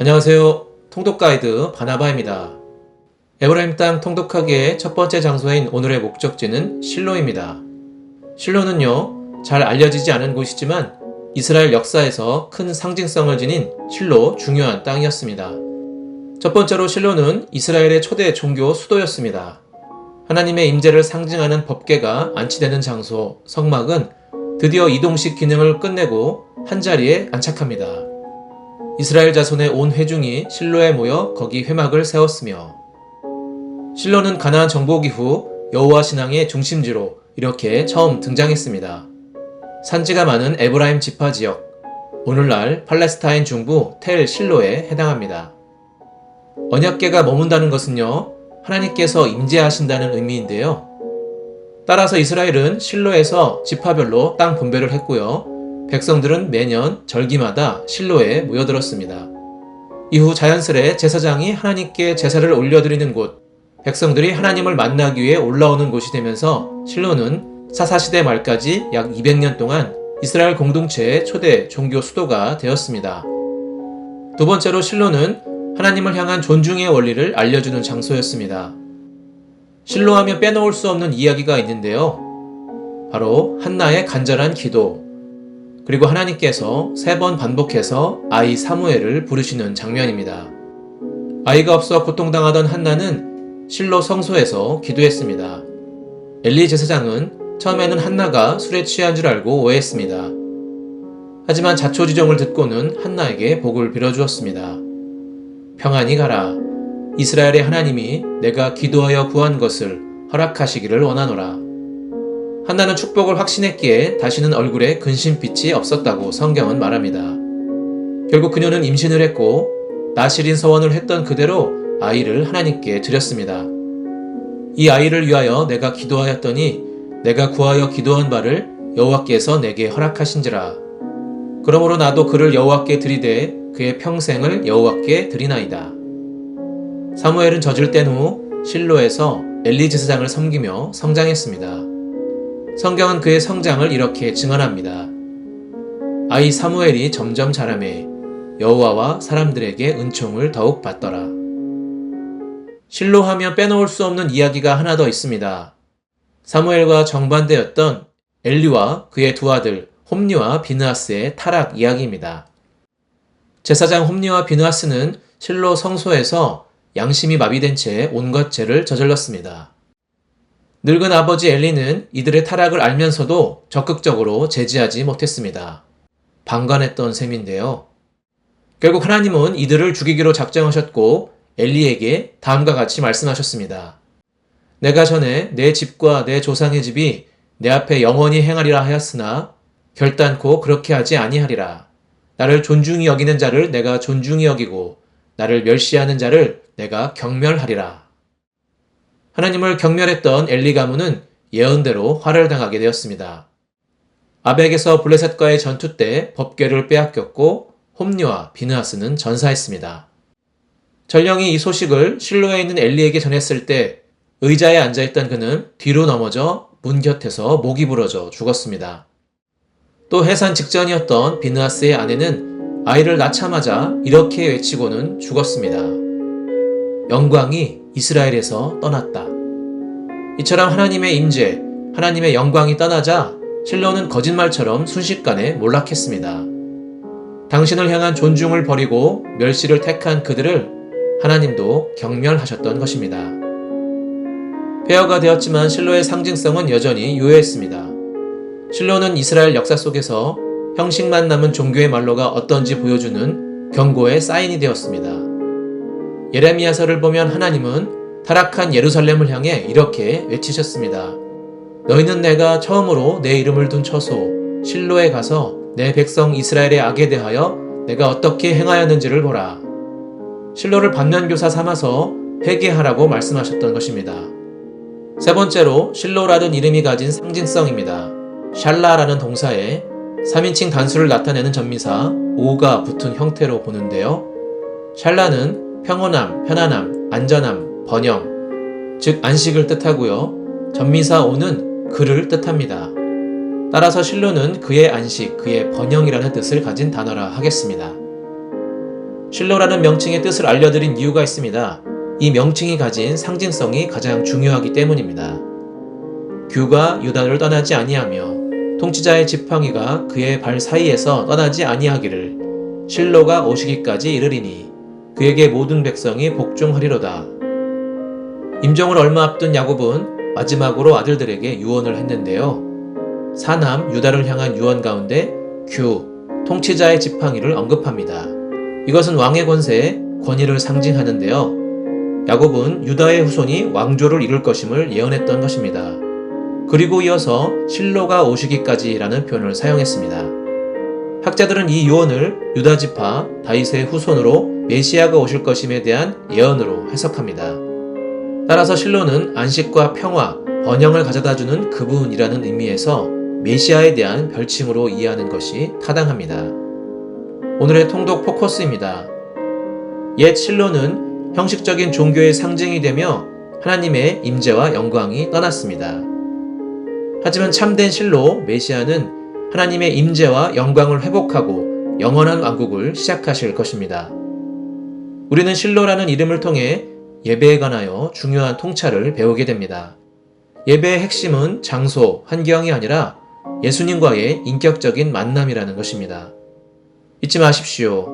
안녕하세요. 통독 가이드 바나바입니다. 에브라임 땅 통독하기의 첫 번째 장소인 오늘의 목적지는 실로입니다. 실로는요, 잘 알려지지 않은 곳이지만 이스라엘 역사에서 큰 상징성을 지닌 실로 중요한 땅이었습니다. 첫 번째로 실로는 이스라엘의 초대 종교 수도였습니다. 하나님의 임재를 상징하는 법궤가 안치되는 장소, 성막은 드디어 이동식 기능을 끝내고 한자리에 안착합니다. 이스라엘 자손의 온 회중이 실로에 모여 거기 회막을 세웠으며 실로는 가나안 정복 이후 여호와 신앙의 중심지로 이렇게 처음 등장했습니다. 산지가 많은 에브라임 지파 지역, 오늘날 팔레스타인 중부 텔 실로에 해당합니다. 언약계가 머문다는 것은요, 하나님께서 임재하신다는 의미인데요. 따라서 이스라엘은 실로에서 지파별로 땅 분배를 했고요. 백성들은 매년 절기마다 실로에 모여들었습니다. 이후 자연스레 제사장이 하나님께 제사를 올려드리는 곳, 백성들이 하나님을 만나기 위해 올라오는 곳이 되면서 실로는 사사시대 말까지 약 200년 동안 이스라엘 공동체의 초대 종교 수도가 되었습니다. 두 번째로 실로는 하나님을 향한 존중의 원리를 알려주는 장소였습니다. 실로하면 빼놓을 수 없는 이야기가 있는데요. 바로 한나의 간절한 기도, 그리고 하나님께서 세 번 반복해서 아이 사무엘을 부르시는 장면입니다. 아이가 없어 고통당하던 한나는 실로 성소에서 기도했습니다. 엘리 제사장은 처음에는 한나가 술에 취한 줄 알고 오해했습니다. 하지만 자초지종을 듣고는 한나에게 복을 빌어주었습니다. 평안히 가라. 이스라엘의 하나님이 내가 기도하여 구한 것을 허락하시기를 원하노라. 한나는 축복을 확신했기에 다시는 얼굴에 근심빛이 없었다고 성경은 말합니다. 결국 그녀는 임신을 했고 나실인 서원을 했던 그대로 아이를 하나님께 드렸습니다. 이 아이를 위하여 내가 기도하였더니 내가 구하여 기도한 바를 여호와께서 내게 허락하신지라. 그러므로 나도 그를 여호와께 드리되 그의 평생을 여호와께 드리나이다. 사무엘은 젖을 뗀 후 실로에서 엘리 제사장을 섬기며 성장했습니다. 성경은 그의 성장을 이렇게 증언합니다. 아이 사무엘이 점점 자라매 여호와와 사람들에게 은총을 더욱 받더라. 실로하며 빼놓을 수 없는 이야기가 하나 더 있습니다. 사무엘과 정반대였던 엘리와 그의 두 아들 홈니와 비느하스의 타락 이야기입니다. 제사장 홈니와 비느하스는 실로 성소에서 양심이 마비된 채 온갖 죄를 저질렀습니다. 늙은 아버지 엘리는 이들의 타락을 알면서도 적극적으로 제지하지 못했습니다. 방관했던 셈인데요. 결국 하나님은 이들을 죽이기로 작정하셨고 엘리에게 다음과 같이 말씀하셨습니다. 내가 전에 내 집과 내 조상의 집이 내 앞에 영원히 행하리라 하였으나 결단코 그렇게 하지 아니하리라. 나를 존중히 여기는 자를 내가 존중히 여기고 나를 멸시하는 자를 내가 경멸하리라. 하나님을 경멸했던 엘리 가문은 예언대로 화를 당하게 되었습니다. 아벡에서 블레셋과의 전투 때 법궤를 빼앗겼고 홈리와 비느하스는 전사했습니다. 전령이 이 소식을 실로에 있는 엘리에게 전했을 때 의자에 앉아있던 그는 뒤로 넘어져 문 곁에서 목이 부러져 죽었습니다. 또 해산 직전이었던 비느하스의 아내는 아이를 낳자마자 이렇게 외치고는 죽었습니다. 영광이 이스라엘에서 떠났다. 이처럼 하나님의 임재, 하나님의 영광이 떠나자 실로는 거짓말처럼 순식간에 몰락했습니다. 당신을 향한 존중을 버리고 멸시를 택한 그들을 하나님도 경멸하셨던 것입니다. 폐허가 되었지만 실로의 상징성은 여전히 유효했습니다. 실로는 이스라엘 역사 속에서 형식만 남은 종교의 말로가 어떤지 보여주는 경고의 사인이 되었습니다. 예레미야서를 보면 하나님은 타락한 예루살렘을 향해 이렇게 외치셨습니다. 너희는 내가 처음으로 내 이름을 둔 처소 실로에 가서 내 백성 이스라엘의 악에 대하여 내가 어떻게 행하였는지를 보라. 실로를 반면교사 삼아서 회개하라고 말씀하셨던 것입니다. 세 번째로 실로라는 이름이 가진 상징성입니다. 샬라라는 동사에 3인칭 단수를 나타내는 전미사 오가 붙은 형태로 보는데요. 샬라는 평온함, 편안함, 안전함, 번영, 즉 안식을 뜻하고요. 전미사 오는 그를 뜻합니다. 따라서 실로는 그의 안식, 그의 번영이라는 뜻을 가진 단어라 하겠습니다. 실로라는 명칭의 뜻을 알려드린 이유가 있습니다. 이 명칭이 가진 상징성이 가장 중요하기 때문입니다. 규가 유다를 떠나지 아니하며 통치자의 지팡이가 그의 발 사이에서 떠나지 아니하기를 실로가 오시기까지 이르리니 그에게 모든 백성이 복종하리로다. 임종을 얼마 앞둔 야곱은 마지막으로 아들들에게 유언을 했는데요. 사남 유다를 향한 유언 가운데 규, 통치자의 지팡이를 언급합니다. 이것은 왕의 권세, 권위를 상징하는데요. 야곱은 유다의 후손이 왕조를 이룰 것임을 예언했던 것입니다. 그리고 이어서 실로가 오시기까지라는 표현을 사용했습니다. 학자들은 이 유언을 유다 지파 다윗의 후손으로 메시아가 오실 것임에 대한 예언으로 해석합니다. 따라서 실로는 안식과 평화, 번영을 가져다 주는 그분이라는 의미에서 메시아에 대한 별칭으로 이해하는 것이 타당합니다. 오늘의 통독 포커스입니다. 옛 실로는 형식적인 종교의 상징이 되며 하나님의 임재와 영광이 떠났습니다. 하지만 참된 실로 메시아는 하나님의 임재와 영광을 회복하고 영원한 왕국을 시작하실 것입니다. 우리는 실로라는 이름을 통해 예배에 관하여 중요한 통찰을 배우게 됩니다. 예배의 핵심은 장소, 환경이 아니라 예수님과의 인격적인 만남이라는 것입니다. 잊지 마십시오.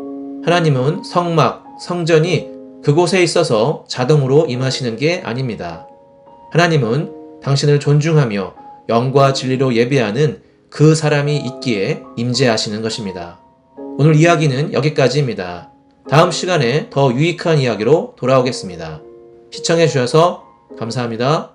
하나님은 성막, 성전이 그곳에 있어서 자동으로 임하시는 게 아닙니다. 하나님은 당신을 존중하며 영과 진리로 예배하는 그 사람이 있기에 임재하시는 것입니다. 오늘 이야기는 여기까지입니다. 다음 시간에 더 유익한 이야기로 돌아오겠습니다. 시청해 주셔서 감사합니다.